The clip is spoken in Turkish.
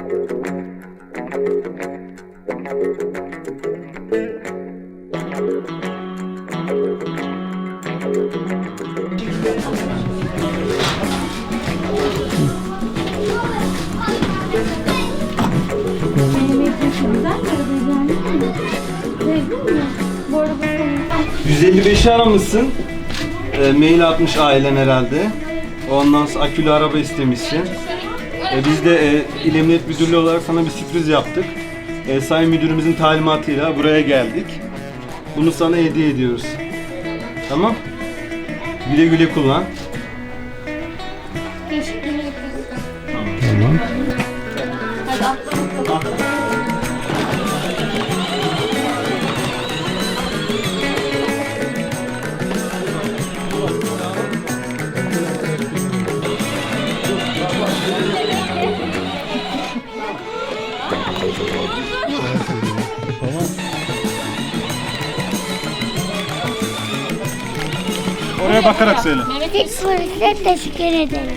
Bu arada bu 155'i aramışsın. E, mail atmış ailen herhalde. Ondan sonra akülü araba istemişsin. E, biz de e, İl Emniyet Müdürlüğü olarak sana bir sürpriz yaptık. E, Sayın Müdürümüzün talimatıyla buraya geldik. Bunu sana hediye ediyoruz. Tamam? Güle güle kullan. teşekkür ederim. Tamam. Hadi atla Oraya bakarak söyle. Teşekkür ederim.